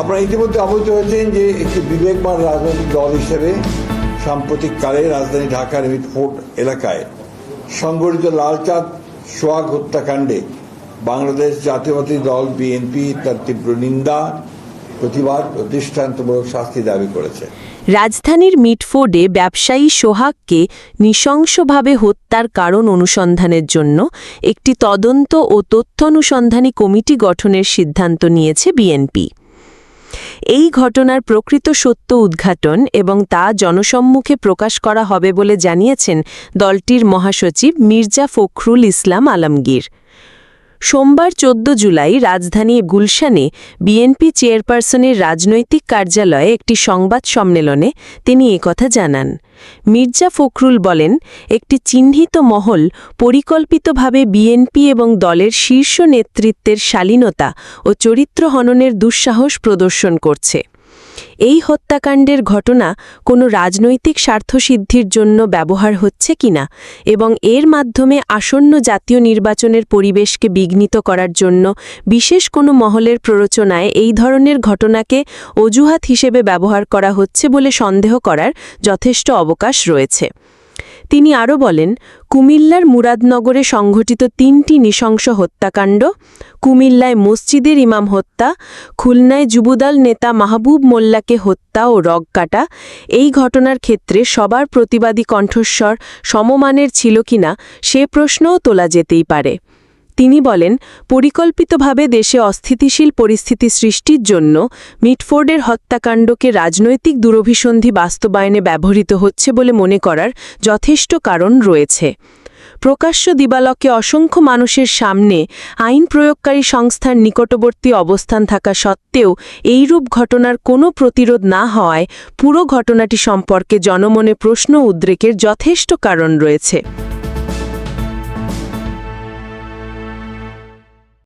আপনারা ইতিমধ্যে অবহিত হয়েছেন যে একটি বিবেকবান রাজনৈতিক দল হিসেবে সাম্প্রতিককালে রাজধানী ঢাকার মিটফোর্ট এলাকায় সংগঠিত লালচাঁদ সোহাগ হত্যাকাণ্ডে বাংলাদেশ জাতীয়বাদী দল বিএনপি তার তীব্র নিন্দা, প্রতিবাদ ও দৃষ্টান্তমূলক শাস্তি দাবি করেছে। রাজধানীর মিটফোর্ডে ব্যবসায়ী সোহাগকে নৃশংসভাবে হত্যার কারণ অনুসন্ধানের জন্য একটি তদন্ত ও তথ্য অনুসন্ধানী কমিটি গঠনের সিদ্ধান্ত নিয়েছে বিএনপি। এই ঘটনার প্রকৃত সত্য উদ্ঘাটন এবং তা জনসম্মুখে প্রকাশ করা হবে বলে জানিয়েছেন দলটির মহাসচিব মির্জা ফখরুল ইসলাম আলমগীর। সোমবার চোদ্দ জুলাই রাজধানী গুলশানে বিএনপি চেয়ারপারসনের রাজনৈতিক কার্যালয়ে একটি সংবাদ সম্মেলনে তিনি কথা জানান। মির্জা ফখরুল বলেন, একটি চিহ্নিত মহল পরিকল্পিতভাবে বিএনপি এবং দলের শীর্ষ নেতৃত্বের শালীনতা ও চরিত্র হননের দুঃসাহস প্রদর্শন করছে। এই হত্যাকাণ্ডের ঘটনা কোনো রাজনৈতিক স্বার্থসিদ্ধির জন্য ব্যবহার হচ্ছে কিনা এবং এর মাধ্যমে আসন্ন জাতীয় নির্বাচনের পরিবেশকে বিঘ্নিত করার জন্য বিশেষ কোনো মহলের প্ররোচনায় এই ধরনের ঘটনাকে অজুহাত হিসেবে ব্যবহার করা হচ্ছে বলে সন্দেহ করার যথেষ্ট অবকাশ রয়েছে। তিনি আরও বলেন, কুমিল্লার মুরাদনগরে সংঘটিত তিনটি নৃশংস হত্যাকাণ্ড, কুমিল্লায় মসজিদের ইমাম হত্যা, খুলনায় যুবদল নেতা মাহবুব মোল্লাকে হত্যা ও রগ কাটা, এই ঘটনার ক্ষেত্রে সবার প্রতিবাদী কণ্ঠস্বর সমমানের ছিল কিনা সে প্রশ্নও তোলা যেতেই পারে। তিনি বলেন, পরিকল্পিতভাবে দেশে অস্থিতিশীল পরিস্থিতি সৃষ্টির জন্য মিটফোর্ডের হত্যাকাণ্ডকে রাজনৈতিক দুরভিসন্ধি বাস্তবায়নে ব্যবহৃত হচ্ছে বলে মনে করার যথেষ্ট কারণ রয়েছে। প্রকাশ্য দিবালকে অসংখ্য মানুষের সামনে আইন প্রয়োগকারী সংস্থার নিকটবর্তী অবস্থান থাকা সত্ত্বেও এইরূপ ঘটনার কোনো প্রতিরোধ না হওয়ায় পুরো ঘটনাটি সম্পর্কে জনমনে প্রশ্ন উদ্রেকের যথেষ্ট কারণ রয়েছে।